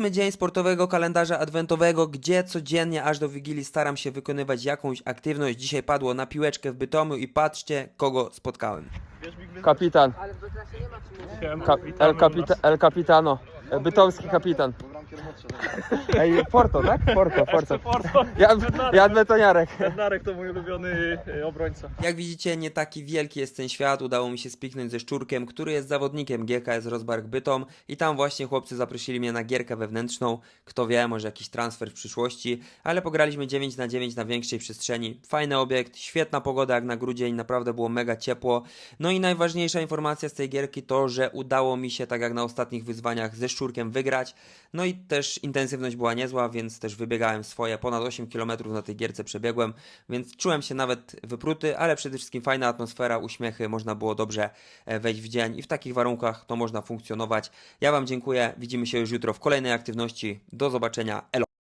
ósmy dzień sportowego kalendarza adwentowego, gdzie codziennie aż do Wigilii staram się wykonywać jakąś aktywność. Dzisiaj padło na piłeczkę w Bytomiu i patrzcie, kogo spotkałem. Kapitan. Ale w nie ma el, kapita el Capitano. Bytomski kapitan. Ej, Porto, tak? Porto, Porto. Porto. Jan, Jan Betoniarek. Bednarek to mój ulubiony e, obrońca. Jak widzicie, nie taki wielki jest ten świat. Udało mi się spiknąć ze Szczurkiem, który jest zawodnikiem GKS Rozbark Bytom i tam właśnie chłopcy zaprosili mnie na gierkę wewnętrzną. Kto wie, może jakiś transfer w przyszłości, ale pograliśmy 9 na 9 na większej przestrzeni. Fajny obiekt, świetna pogoda jak na grudzień, naprawdę było mega ciepło. No i najważniejsza informacja z tej gierki to, że udało mi się, tak jak na ostatnich wyzwaniach, ze Szczurkiem wygrać. No i też intensywność była niezła, więc też wybiegałem swoje. Ponad 8 km na tej gierce przebiegłem, więc czułem się nawet wypruty, ale przede wszystkim fajna atmosfera, uśmiechy, można było dobrze e, wejść w dzień i w takich warunkach to można funkcjonować. Ja Wam dziękuję, widzimy się już jutro w kolejnej aktywności. Do zobaczenia, elo!